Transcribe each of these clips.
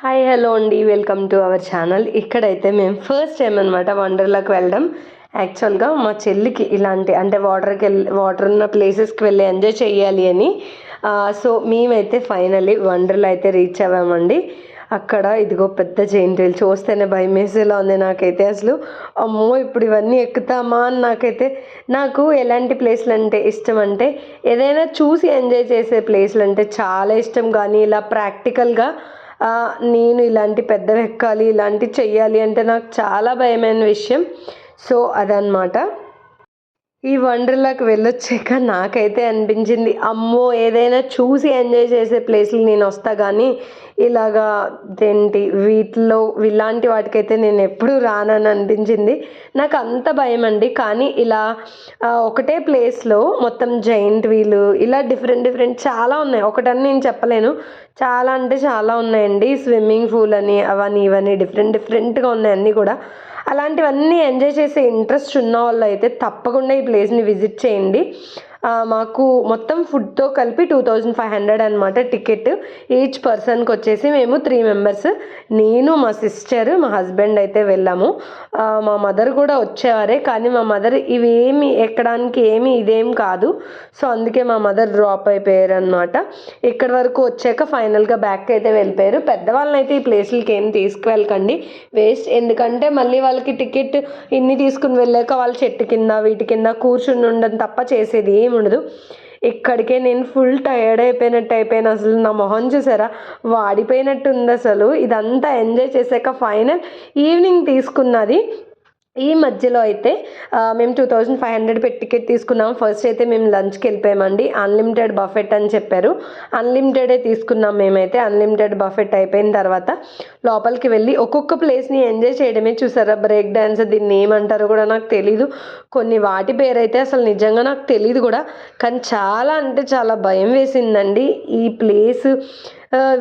Hi hello అండి. Welcome to our channel. ఇక్కడైతే మేము ఫస్ట్ టైం అనమాట వండర్లాకి వెళ్ళడం. యాక్చువల్గా మా చెల్లికి ఇలాంటి అంటే వాటర్కి వెళ్ళి వాటర్ ఉన్న ప్లేసెస్కి వెళ్ళి ఎంజాయ్ చేయాలి అని. సో మేమైతే ఫైనల్లీ వండర్లా అయితే రీచ్ అవ్వామండి. అక్కడ ఇదిగో పెద్ద జైంట్ వీల్ చూస్తేనే భయం వేసేలా ఉంది నాకైతే అసలు. అమ్మో ఇప్పుడు ఇవన్నీ ఎక్కుతామా అని నాకైతే నాకు ఎలాంటి ప్లేస్లు అంటే ఇష్టం అంటే ఏదైనా చూసి ఎంజాయ్ చేసే ప్లేస్లు అంటే చాలా ఇష్టం. కానీ ఇలా ప్రాక్టికల్గా నేను ఇలాంటి పెద్దవి ఎక్కాలి ఇలాంటివి చెయ్యాలి అంటే నాకు చాలా భయమైన విషయం. సో అదనమాట ఈ వండర్లాకి వెళ్ళొచ్చాక నాకైతే అనిపించింది అమ్మో ఏదైనా చూసి ఎంజాయ్ చేసే ప్లేస్లు నేను వస్తా కానీ ఇలాగా ఏంటి వీటిలో ఇలాంటి వాటికైతే నేను ఎప్పుడూ రానని అనిపించింది. నాకు అంత భయం అండి కానీ ఇలా ఒకటే ప్లేస్లో మొత్తం జైంట్ వీలు ఇలా డిఫరెంట్ డిఫరెంట్ చాలా ఉన్నాయి. ఒకటని నేను చెప్పలేను. చాలా అంటే చాలా ఉన్నాయండి. స్విమ్మింగ్ పూల్ అని అవన్నీ ఇవన్నీ డిఫరెంట్ డిఫరెంట్గా ఉన్నాయి అన్నీ కూడా. అలాంటివన్నీ ఎంజాయ్ చేసే ఇంట్రెస్ట్ ఉన్న వాళ్ళు అయితే తప్పకుండా ఈ ప్లేస్ని విజిట్ చేయండి. మాకు మొత్తం ఫుడ్తో కలిపి టూ థౌజండ్ ఫైవ్ హండ్రెడ్ అనమాట టికెట్. ఈచ్ పర్సన్కి వచ్చేసి మేము త్రీ మెంబర్స్. నేను మా సిస్టర్ మా హస్బెండ్ అయితే వెళ్ళాము. మా మదర్ కూడా వచ్చేవారే కానీ మా మదర్ ఇవి ఏమి ఎక్కడానికి ఏమి ఇదేం కాదు. సో అందుకే మా మదర్ డ్రాప్ అయిపోయారు అనమాట ఇక్కడి వరకు వచ్చాక ఫైనల్గా బ్యాక్ అయితే వెళ్ళిపోయారు. పెద్దవాళ్ళని అయితే ఈ ప్లేసులకి ఏం తీసుకువెళ్ళకండి. వేస్ట్ ఎందుకంటే మళ్ళీ వాళ్ళకి టికెట్ ఇన్ని తీసుకుని వెళ్ళాక వాళ్ళు చెట్టు కింద వీటి కింద కూర్చుని ఉండడం తప్ప చేసేది ఏమి ఉండదు. ఇక్కడికే నేను ఫుల్ టైర్డ్ అయిపోయినట్టు అయిపోయాను. అసలు నా మొహం చూసారా? వాడిపోయినట్టు ఉంది అసలు. ఇదంతా ఎంజాయ్ చేశాక ఫైనల్ ఈవినింగ్ తీసుకున్నది. ఈ మధ్యలో అయితే మేము టూ థౌజండ్ ఫైవ్ హండ్రెడ్ పెట్టి టికెట్ తీసుకున్నాం. ఫస్ట్ అయితే మేము లంచ్కి వెళ్ళిపోయామండి. అన్లిమిటెడ్ బఫెట్ అని చెప్పారు. అన్లిమిటెడే తీసుకున్నాం మేమైతే. అన్లిమిటెడ్ బఫెట్ అయిపోయిన తర్వాత లోపలికి వెళ్ళి ఒక్కొక్క ప్లేస్ని ఎంజాయ్ చేయడమే చూసారా? బ్రేక్ డ్యాన్స్ దీన్ని ఏమంటారో కూడా నాకు తెలీదు. కొన్ని వాటి పేరైతే అసలు నిజంగా నాకు తెలియదు కూడా. కానీ చాలా అంటే చాలా భయం వేసిందండి. ఈ ప్లేస్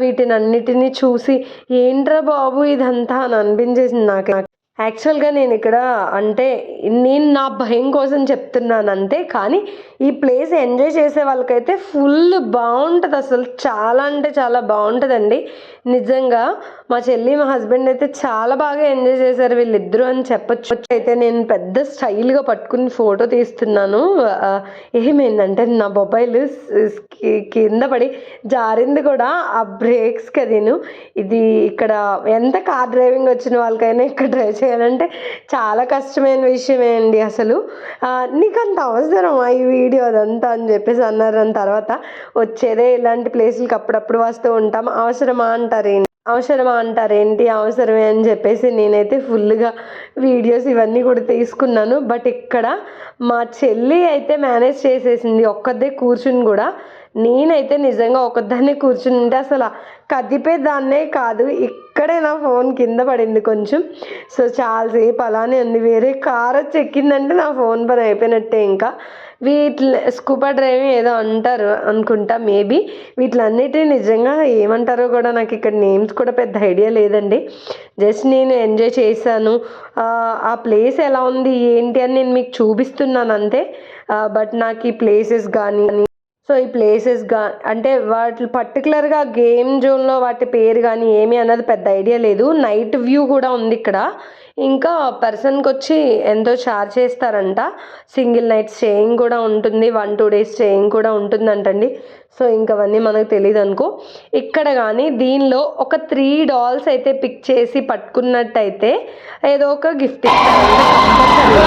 వీటినన్నిటినీ చూసి ఏంట్రా బాబు ఇదంతా? అని అనిపించేసింది నాకు. యాక్చువల్గా నేను ఇక్కడ అంటే నేను నా భయం కోసం చెప్తున్నాను అంతే కానీ ఈ ప్లేస్ ఎంజాయ్ చేసే వాళ్ళకైతే ఫుల్ బాగుంటుంది అసలు చాలా అంటే చాలా బాగుంటుందండి. నిజంగా మా చెల్లి మా హస్బెండ్ అయితే చాలా బాగా ఎంజాయ్ చేశారు వీళ్ళిద్దరూ అని చెప్పొచ్చు. అయితే నేను పెద్ద స్టైల్గా పట్టుకుని ఫోటో తీస్తున్నాను. ఏమైందంటే నా మొబైల్ కింద పడి జారింది కూడా ఆ బ్రేక్స్కి అదిను. ఇది ఇక్కడ ఎంత కార్ డ్రైవింగ్ వచ్చిన వాళ్ళకైనా ఇక్కడ డ్రైవ్ చేయాలంటే చాలా కష్టమైన విషయమే అండి అసలు. నీకు అంత అవసరమా ఈ వీడియో అదంతా అని చెప్పేసి అన్నారు దాని తర్వాత వచ్చేదే ఇలాంటి ప్లేసులకి అప్పుడప్పుడు వస్తూ ఉంటాం. అవసరమా అంట ఏంటి? అవసరమా అంటారు ఏంటి? అవసరమే అని చెప్పేసి నేనైతే ఫుల్గా వీడియోస్ ఇవన్నీ కూడా తీసుకున్నాను. బట్ ఇక్కడ మా చెల్లి అయితే మేనేజ్ చేసేసింది ఒక్కదే కూర్చుని కూడా. నేనైతే నిజంగా ఒకదాన్నే కూర్చుని ఉంటే అసలు కదిపేదాన్నే కాదు. ఇక్కడే నా ఫోన్ కింద పడింది కొంచెం. సో చాలాసేపు అలానే ఉంది. వేరే కార్ వచ్చి ఎక్కిందంటే నా ఫోన్ పని అయిపోయినట్టే ఇంకా. వీటి స్కూబా డ్రైవింగ్ ఏదో అంటారు అనుకుంటా మేబీ. వీటిలన్నిటిని నిజంగా ఏమంటారో కూడా నాకు ఇక్కడ నేమ్స్ కూడా పెద్ద ఐడియా లేదండి. జస్ట్ నేను ఎంజాయ్ చేశాను. ఆ, ఆ ప్లేస్ ఎలా ఉంది ఏంటి అని నేను మీకు చూపిస్తున్నాను అంతే. బట్ నాకు ఈ ప్లేసెస్ కానీ సో ఈ ప్లేసెస్గా అంటే వాటి పర్టికులర్గా గేమ్ జోన్లో వాటి పేరు కానీ ఏమి అన్నది పెద్ద ఐడియా లేదు. నైట్ వ్యూ కూడా ఉంది ఇక్కడ. ఇంకా పర్సన్కి వచ్చి ఎంతో ఛార్జ్ చేస్తారంట. సింగిల్ నైట్ స్టేయింగ్ కూడా ఉంటుంది వన్ టూ డేస్ స్టేయింగ్ కూడా ఉంటుందంటండి. సో ఇంకవన్నీ మనకు తెలియదు అనుకో. ఇక్కడ కానీ దీనిలో ఒక త్రీ డాల్స్ అయితే పిక్ చేసి పట్టుకున్నట్టయితే ఏదో ఒక గిఫ్ట్ ఇస్తారు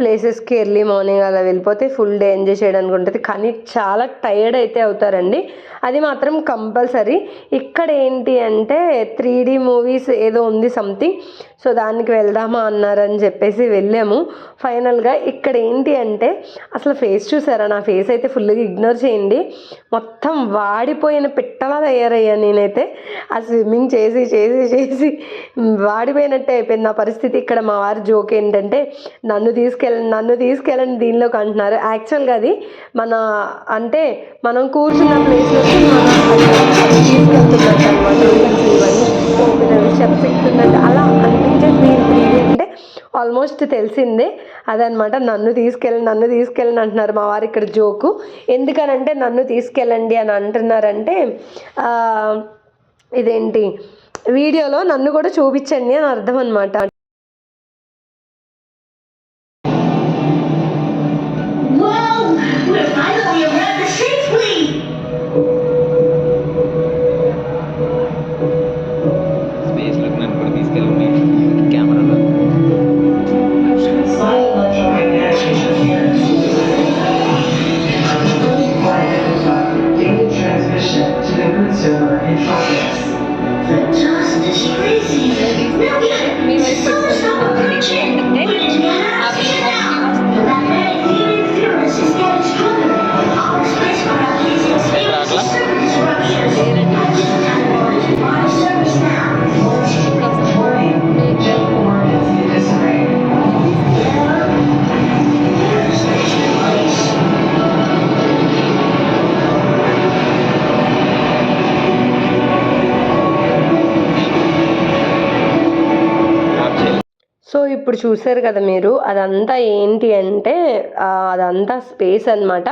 ప్లేసెస్కి ఎర్లీ మార్నింగ్ అలా వెళ్ళిపోతే ఫుల్ డే ఎంజాయ్ చేయడానికి ఉంటుంది. కానీ చాలా టైర్డ్ అయితే అవుతారండి. అది మాత్రం కంపల్సరీ ఇక్కడ ఏంటి అంటే త్రీ డీ మూవీస్ ఏదో ఉంది సంథింగ్ సో దానికి వెళ్దామా అన్నారని చెప్పేసి వెళ్ళాము ఫైనల్గా ఇక్కడ ఏంటి అంటే అసలు ఫేస్ చూసారా నా ఫేస్ అయితే ఫుల్గా ఇగ్నోర్ చేయండి మొత్తం వాడిపోయిన పిట్టలా తయారయ్యా నేనైతే ఆ స్విమ్మింగ్ చేసి చేసి చేసి వాడిపోయినట్టే అయిపోయింది నా పరిస్థితి ఇక్కడ మా వారి జోక్ ఏంటంటే నన్ను తీసుకెళ్ళండి నన్ను తీసుకెళ్ళండి దీనిలోకి అంటున్నారు యాక్చువల్గా అది మన అంటే మనం కూర్చున్న ప్లేస్లోకి మనం తీసుకెళ్తున్నట్టు అనమాట చెప్తున్నట్టు అలా అంటే ఆల్మోస్ట్ తెలిసిందే. అదనమాట నన్ను తీసుకెళ్ళి నన్ను తీసుకెళ్ళండి అంటున్నారు మా వారు ఇక్కడ జోకు. ఎందుకనంటే నన్ను తీసుకెళ్ళండి అని అంటున్నారంటే ఇదేంటి? వీడియోలో నన్ను కూడా చూపించండి అని అర్థం అనమాట సో ఇప్పుడు చూసారు కదా మీరు అదంతా ఏంటి అంటే అదంతా స్పేస్ అనమాట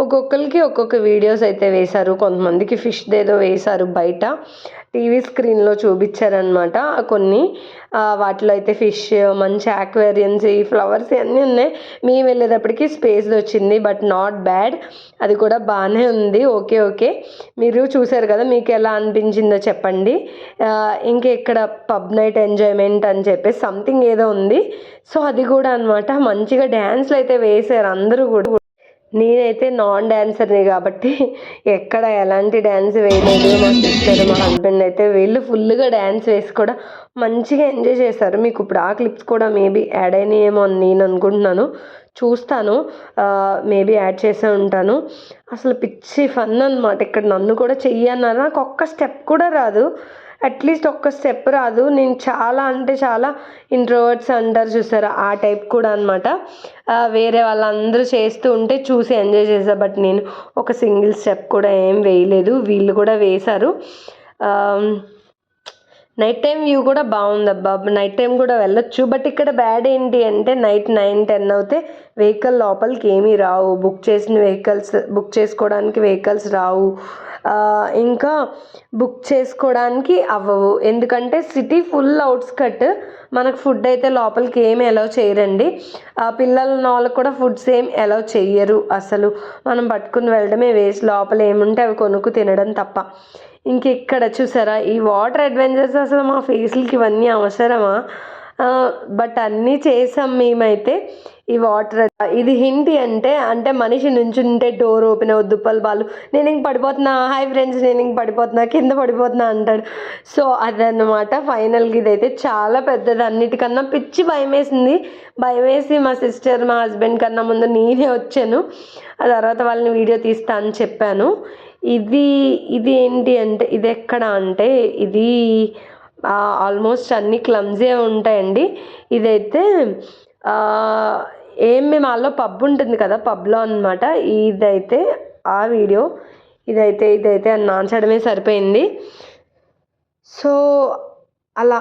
ఒక్కొక్కరికి ఒక్కొక్క వీడియోస్ అయితే వేశారు. కొంతమందికి ఫిష్ దేదో వేశారు బయట. టీవీ స్క్రీన్లో చూపించారనమాట కొన్ని వాటిలో అయితే ఫిష్ మంచి ఆక్వేరియన్స్ ఈ ఫ్లవర్స్ అన్నీ ఉన్నాయి. మేము వెళ్ళేటప్పటికి స్పేస్ వచ్చింది బట్ నాట్ బ్యాడ్. అది కూడా బాగానే ఉంది. Okay okay. మీరు చూసారు కదా మీకు ఎలా అనిపించిందో చెప్పండి. ఇంకా ఇక్కడ పబ్ నైట్ ఎంజాయ్మెంట్ అని చెప్పేసి సంథింగ్ ఏదో ఉంది. సో అది కూడా అనమాట మంచిగా డ్యాన్స్లు అయితే వేశారు అందరూ కూడా. నేనైతే నాన్ డాన్సర్ని కాబట్టి ఎక్కడ ఎలాంటి డ్యాన్స్ వేయలేదు. మా సిస్టర్ మా హస్బెండ్ అయితే వీళ్ళు ఫుల్గా డ్యాన్స్ వేసి కూడా మంచిగా ఎంజాయ్ చేశారు. మీకు ఇప్పుడు ఆ క్లిప్స్ కూడా మేబీ యాడ్ అయినాయేమో అని నేను అనుకుంటున్నాను. చూస్తాను. మేబీ యాడ్ చేసే ఉంటాను. అసలు పిచ్చి ఫన్ అనమాట ఇక్కడ నన్ను కూడా చెయ్యన్నారు. నాకు ఒక్క స్టెప్ కూడా రాదు. అట్లీస్ట్ ఒక్క స్టెప్ రాదు. నేను చాలా అంటే చాలా ఇంట్రోవర్ట్స్ అంటారు చూసారా. ఆ టైప్ కూడా అనమాట వేరే వాళ్ళందరూ చేస్తూ ఉంటే చూసి ఎంజాయ్ చేసా బట్ నేను ఒక సింగిల్ స్టెప్ కూడా ఏం వేయలేదు. వీళ్ళు కూడా వేశారు. నైట్ టైం వ్యూ కూడా బాగుంది అబ్బా నైట్ టైం కూడా వెళ్ళొచ్చు. బట్ ఇక్కడ బ్యాడ్ ఏంటి అంటే నైట్ నైన్ టెన్ అవుతే వెహికల్ లోపలికి ఏమీ రావు. బుక్ చేసిన వెహికల్స్ బుక్ చేసుకోవడానికి వెహికల్స్ రావు. ఇంకా బుక్ చేసుకోవడానికి అవ్వవు. ఎందుకంటే సిటీ ఫుల్ అవుట్స్కట్. మనకు ఫుడ్ అయితే లోపలికి ఏమి అలౌ చేయరండి. పిల్లల వాళ్ళకి కూడా ఫుడ్స్ ఏం అలౌ చెయ్యరు అసలు. మనం పట్టుకుని వెళ్ళడమే వేస్ట్. లోపల ఏముంటే అవి కొనుక్కు తినడం తప్ప. ఇంక ఇక్కడ చూసారా? ఈ వాటర్ అడ్వెంచర్స్ అసలు మా ఫేస్లకి ఇవన్నీ అవసరమా? బట్ అన్నీ చేసాం మేమైతే ఈ వాటర్ ఇది హింటి అంటే అంటే మనిషి నుంచుంటే డోర్ ఓపెన్ అవుద్దు దుప్పలు బాలు. నేను ఇంక పడిపోతున్నా హాయ్ ఫ్రెండ్స్ నేను ఇంక పడిపోతున్నా కింద పడిపోతున్నా అంటాడు. సో అదన్నమాట ఫైనల్గా ఇదైతే చాలా పెద్దది. అన్నిటికన్నా పిచ్చి భయం వేసింది భయం వేసి మా సిస్టర్ మా హస్బెండ్ కన్నా ముందు నేనే వచ్చాను. ఆ తర్వాత వాళ్ళని వీడియో తీస్తా అని చెప్పాను. ఇది ఇది ఏంటి అంటే ఇది ఎక్కడ అంటే ఇది ఆల్మోస్ట్ అన్ని క్లమ్జీ ఉంటాయండి. ఇదైతే ఏం మేము వాళ్ళలో పబ్ ఉంటుంది కదా పబ్లో అనమాట ఇదైతే ఆ వీడియో ఇదైతే ఇదైతే అని నాంచడమే సరిపోయింది. సో అలా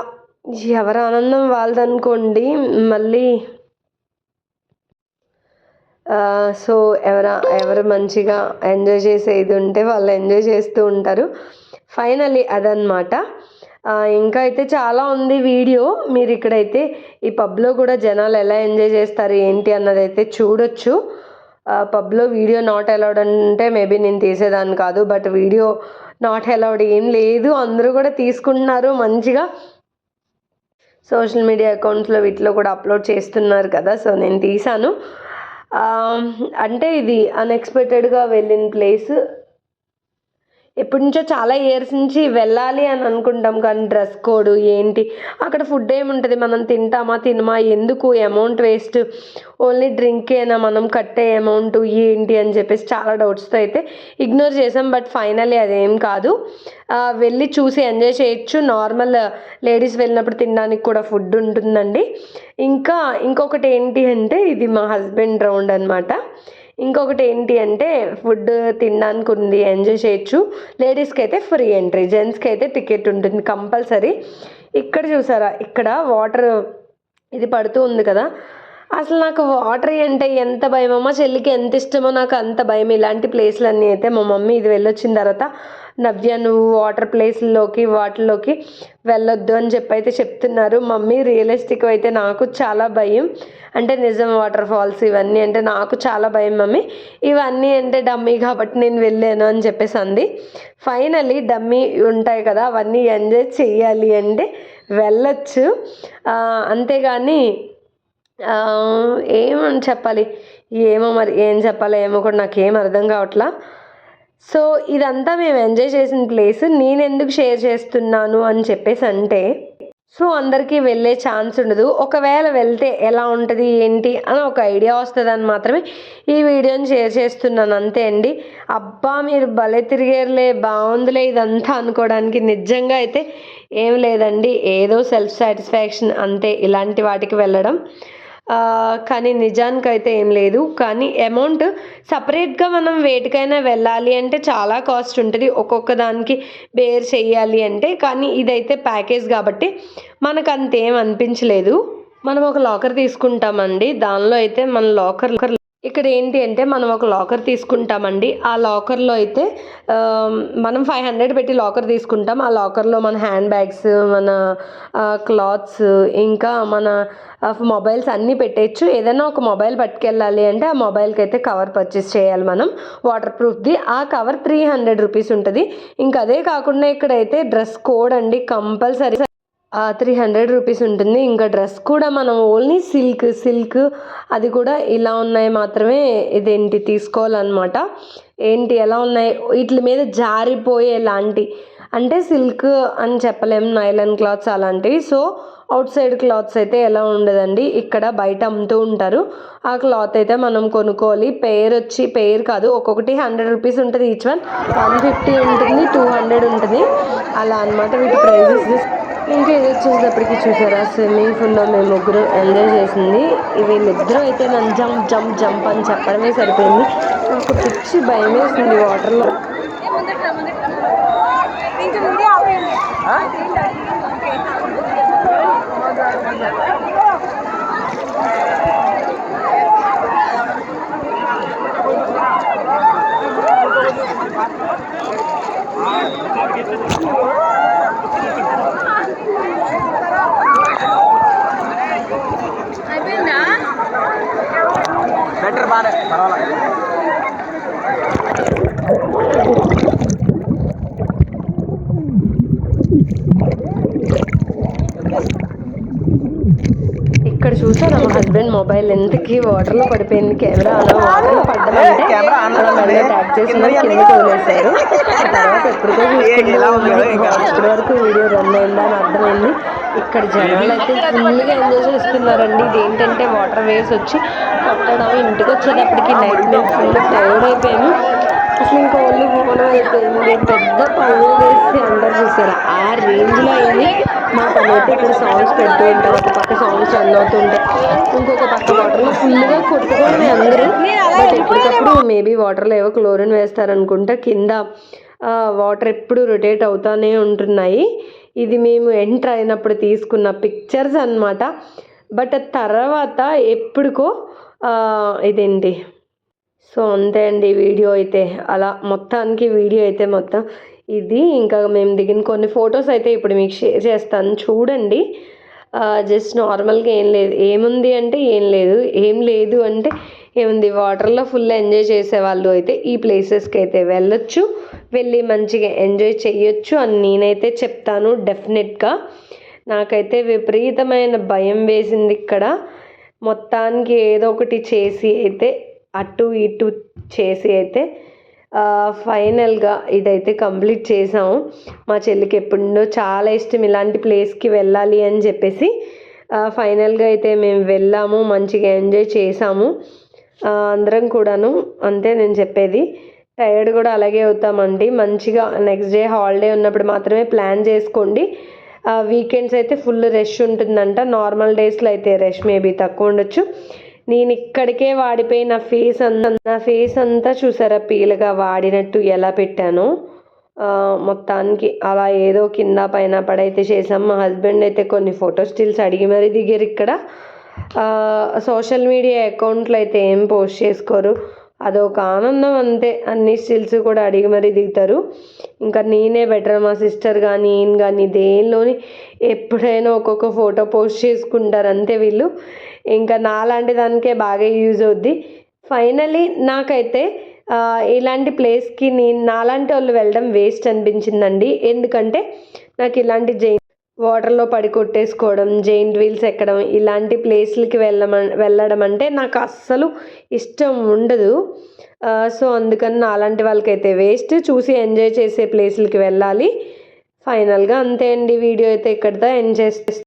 ఎవరి ఆనందం వాళ్ళదనుకోండి మళ్ళీ సో ఎవర ఎవరు మంచిగా ఎంజాయ్ చేసే ఇది ఉంటే వాళ్ళు ఎంజాయ్ చేస్తూ ఉంటారు. ఫైనలీ అదనమాట ఇంకా అయితే చాలా ఉంది వీడియో. మీరు ఇక్కడైతే ఈ పబ్లో కూడా జనాలు ఎలా ఎంజాయ్ చేస్తారు ఏంటి అన్నది అయితే చూడొచ్చు పబ్లో వీడియో నాట్ అలౌడ్ అంటే మేబీ నేను తీసేదాన్ని కాదు బట్ వీడియో నాట్ అలౌడ్ ఏం లేదు. అందరూ కూడా తీసుకుంటున్నారు మంచిగా. సోషల్ మీడియా అకౌంట్స్లో వీటిలో కూడా అప్లోడ్ చేస్తున్నారు కదా సో నేను తీసాను అంటే ఇది అన్ఎక్స్పెక్టెడ్గా వెళ్ళిన ప్లేస్. ఎప్పటి నుంచో చాలా ఇయర్స్ నుంచి వెళ్ళాలి అని అనుకుంటాం కానీ డ్రెస్ కోడ్ ఏంటి? అక్కడ ఫుడ్ ఏముంటుంది? మనం తింటామా తినమా? ఎందుకు? అమౌంట్ వేస్ట్ ఓన్లీ డ్రింకేనా మనం కట్టే అమౌంట్ ఏంటి? అని చెప్పేసి చాలా డౌట్స్తో అయితే ఇగ్నోర్ చేసాం బట్ ఫైనల్లీ అదేం కాదు. వెళ్ళి చూసి ఎంజాయ్ చేయొచ్చు. నార్మల్ లేడీస్ వెళ్ళినప్పుడు తినడానికి కూడా ఫుడ్ ఉంటుందండి. ఇంకా ఇంకొకటి ఏంటి అంటే ఇది మా హస్బెండ్ రౌండ్ అనమాట ఇంకొకటి ఏంటి అంటే ఫుడ్ తినడానికి ఉంది ఎంజాయ్ చేయొచ్చు. లేడీస్కి అయితే ఫ్రీ ఎంట్రీ జెంట్స్కి అయితే టికెట్ ఉంటుంది కంపల్సరీ. ఇక్కడ చూసారా ఇక్కడ వాటర్ ఇది పడుతూ ఉంది కదా. అసలు నాకు వాటర్ అంటే ఎంత భయమో మా చెల్లికి ఎంత ఇష్టమో నాకు అంత భయం. ఇలాంటి ప్లేస్లన్నీ అయితే మా మమ్మీ ఇది వెళ్ళొచ్చిన తర్వాత నవ్య నువ్వు వాటర్ ప్లేస్లోకి వాటిలోకి వెళ్ళొద్దు అని చెప్పి అయితే చెప్తున్నారు. మమ్మీ రియలిస్టిక్ అయితే నాకు చాలా భయం. అంటే నిజం వాటర్ ఫాల్స్ ఇవన్నీ అంటే నాకు చాలా భయం మమ్మీ. ఇవన్నీ అంటే డమ్మీ కాబట్టి నేను వెళ్ళాను అని చెప్పేసి అంది. ఫైనలీ డమ్మీ ఉంటాయి కదా అవన్నీ ఎంజాయ్ చేయాలి అంటే వెళ్ళొచ్చు. అంతేగాని ఏమని చెప్పాలి? ఏమో మరి ఏం చెప్పాలో ఏమో కూడా నాకేం అర్థం కావట్లా. సో ఇదంతా మేము ఎంజాయ్ చేసిన ప్లేస్. నేను ఎందుకు షేర్ చేస్తున్నాను అని చెప్పేసి అంటే సో అందరికీ వెళ్ళే ఛాన్స్ ఉండదు. ఒకవేళ వెళ్తే ఎలా ఉంటుంది ఏంటి అని ఒక ఐడియా వస్తుందని మాత్రమే ఈ వీడియోని షేర్ చేస్తున్నాను. అంతే అండి. అబ్బా మీరు భలే తిరిగేరులే. బాగుందిలే ఇదంతా అనుకోవడానికి. నిజంగా అయితే ఏం లేదండి. ఏదో సెల్ఫ్ సాటిస్ఫాక్షన్ అంతే. ఇలాంటి వాటికి వెళ్ళడం. కానీ నిజానికైతే ఏం లేదు. కానీ అమౌంట్ సపరేట్గా మనం వేటికైనా వెళ్ళాలి అంటే చాలా కాస్ట్ ఉంటుంది. ఒక్కొక్క దానికి బేర్ చేయాలి అంటే. కానీ ఇదైతే ప్యాకేజ్ కాబట్టి మనకు అంతేం అనిపించలేదు. మనం ఒక లాకర్ తీసుకుంటామండి. దానిలో అయితే మన లాకర్ ఇక్కడ ఏంటి అంటే మనం ఒక లాకర్ తీసుకుంటామండి. ఆ లాకర్లో అయితే మనం ఫైవ్ హండ్రెడ్ పెట్టి లాకర్ తీసుకుంటాం. ఆ లాకర్లో మన హ్యాండ్ బ్యాగ్స్ మన క్లాత్స్ ఇంకా మన మొబైల్స్ అన్నీ పెట్టేయచ్చు. ఏదైనా ఒక మొబైల్ పట్టుకెళ్ళాలి అంటే ఆ మొబైల్కి అయితే కవర్ పర్చేస్ చేయాలి మనం. వాటర్ ప్రూఫ్ది ఆ కవర్ త్రీ హండ్రెడ్ రూపీస్ ఉంటుంది. ఇంకా అదే కాకుండా ఇక్కడైతే డ్రెస్ కోడ్ అండి కంపల్సరీ త్రీ హండ్రెడ్ రూపీస్ ఉంటుంది. ఇంకా డ్రెస్ కూడా మనం ఓన్లీ సిల్క్ సిల్క్ అది కూడా ఇలా ఉన్నాయి మాత్రమే ఇదేంటి తీసుకోవాలన్నమాట. ఏంటి ఎలా ఉన్నాయి? వీటి మీద జారిపోయేలాంటి అంటే సిల్క్ అని చెప్పలేము నైలన్ క్లాత్స్ అలాంటివి. సో అవుట్ సైడ్ క్లాత్స్ అయితే ఎలా ఉండదండి? ఇక్కడ బయట అమ్ముతూ ఉంటారు. ఆ క్లాత్ అయితే మనం కొనుక్కోవాలి. పేర్ వచ్చి పేర్ కాదు ఒక్కొక్కటి హండ్రెడ్ రూపీస్ ఉంటుంది ఈచ్ వన్ వన్ ఫిఫ్టీ ఉంటుంది టూ హండ్రెడ్ ఉంటుంది. అలా అనమాట వీటి ప్రైజెస్ ఇంకా ఇది వచ్చేటప్పటికి చూసారా? స్విమ్మింగ్ పూల్లో మేము ముగ్గురు ఎంజాయ్ చేసింది. వీళ్ళిద్దరూ అయితే నన్ను జంప్ జంప్ జంప్ అని చెప్పడమే సరిపోయింది. నాకు పిచ్చి భయం వేసింది వాటర్లో. అయిపోయిందా బెటర్ బాగానే పర్వాలేదు ఇక్కడ చూసారా మా హస్బెండ్ మొబైల్ ఎంతకి వాటర్లో పడిపోయింది? కెమెరా అలా వాటర్లో పడ్డం అంటే కెమెరా ఆన్ అలా మెల్లగా ట్యాప్ చేసి కిందకి వదిలేశారు. తర్వాత ఉందో ఇంకా. ఇప్పటి వరకు వీడియో రన్ అయిందా అని అర్థమైంది. ఇక్కడ జనాలు అయితే ఫుల్గా ఎంజాయ్ చేస్తున్నారండి. ఇది ఏంటంటే వాటర్ వేవ్స్ వచ్చి కొట్టడం ఇంటికి వచ్చేటప్పటికి నైట్ మేము ఫుల్ టైర్డ్ అయిపోయాము. అసలు ఇంకా ఒళ్ళు పోవడం అయిపోయింది పెద్ద పనులు వేసి అందరు చూసారు? ఆ రేంజ్లో అయింది. మా పని అయితే ఇక్కడ సాంగ్స్ పెడుతూ ఉంటారు. ఒక పక్క సాంగ్స్ రన్ ఇంకొక పక్క వాటర్లో ఫుల్గా కొట్టుకోవడం అందరూ. బట్ ఎప్పటికప్పుడు మేబీ వాటర్లో ఏవో క్లోరిన్ వేస్తారనుకుంటా. కింద వాటర్ ఎప్పుడు రొటేట్ అవుతూనే ఉంటున్నాయి. ఇది మేము ఎంటర్ అయినప్పుడు తీసుకున్న పిక్చర్స్ అన్నమాట. బట్ తర్వాత ఎప్పుడుకో ఇదేంటి? సో అంతే అండి వీడియో అయితే. అలా మొత్తానికి వీడియో అయితే మొత్తం ఇది. ఇంకా మేము దిగిన కొన్ని ఫొటోస్ అయితే ఇప్పుడు మీకు షేర్ చేస్తాను. చూడండి. జస్ట్ నార్మల్గా ఏం లేదు. ఏముంది అంటే ఏం లేదు. ఏం లేదు అంటే ఏముంది? వాటర్లో ఫుల్ ఎంజాయ్ చేసేవాళ్ళు అయితే ఈ ప్లేసెస్కి అయితే వెళ్ళొచ్చు. వెళ్ళి మంచిగా ఎంజాయ్ చేయొచ్చు అని నేనైతే చెప్తాను డెఫినెట్గా. నాకైతే విపరీతమైన భయం వేసింది ఇక్కడ. మొత్తానికి ఏదో ఒకటి చేసి అయితే అటు ఇటు చేసి అయితే ఫైనల్గా ఇదైతే కంప్లీట్ చేసాము. మా చెల్లికి ఎప్పుడో చాలా ఇష్టం ఇలాంటి ప్లేస్కి వెళ్ళాలి అని చెప్పేసి ఫైనల్గా అయితే మేము వెళ్ళాము మంచిగా ఎంజాయ్ చేసాము. అందరం కూడాను అంతే నేను చెప్పేది. టైర్డ్ కూడా అలాగే అవుతామండి. మంచిగా నెక్స్ట్ డే హాలిడే ఉన్నప్పుడు మాత్రమే ప్లాన్ చేసుకోండి. వీకెండ్స్ అయితే ఫుల్ రష్ ఉంటుందంట. నార్మల్ డేస్లో అయితే రష్ మేబీ తక్కువ ఉండొచ్చు. నేను ఇక్కడికే వాడిపోయి నా ఫేస్ అంతా నా ఫేస్ అంతా చూసారా? పీలగా వాడినట్టు ఎలా పెట్టానో? మొత్తానికి అలా ఏదో కింద పైన పడైతే చేసాం మా హస్బెండ్ అయితే కొన్ని ఫోటో స్టిల్స్ అడిగి మరీ దిగారు ఇక్కడ. సోషల్ మీడియా అకౌంట్లో అయితే ఏం పోస్ట్ చేసుకోరు. అదొక ఆనందం అంతే. అన్ని స్టిల్స్ కూడా అడిగి మరీ దిగుతారు. ఇంకా నేనే బెటర్ మా సిస్టర్ కానీ ఈయన కానీ దేనిలోని ఎప్పుడైనా ఒక్కొక్క ఫోటో పోస్ట్ చేసుకుంటారు అంతే వీళ్ళు. ఇంకా నాలాంటి దానికే బాగా యూజ్ అవుద్ది. ఫైనలీ నాకైతే ఇలాంటి ప్లేస్కి నేను నాలాంటి వాళ్ళు వెళ్ళడం వేస్ట్ అనిపించిందండి. ఎందుకంటే నాకు ఇలాంటి జైన్ వాటర్లో పడి కొట్టేసుకోవడం జెయింట్ వీల్స్ ఎక్కడం ఇలాంటి ప్లేస్లకి వెళ్ళమ వెళ్ళడం అంటే నాకు అస్సలు ఇష్టం ఉండదు. సో అందుకని నా అలాంటి వాళ్ళకైతే వేస్ట్. చూసి ఎంజాయ్ చేసే ప్లేస్లకి వెళ్ళాలి. ఫైనల్గా అంతే అండి. వీడియో అయితే ఇక్కడితో ఎండ్ చేస్తే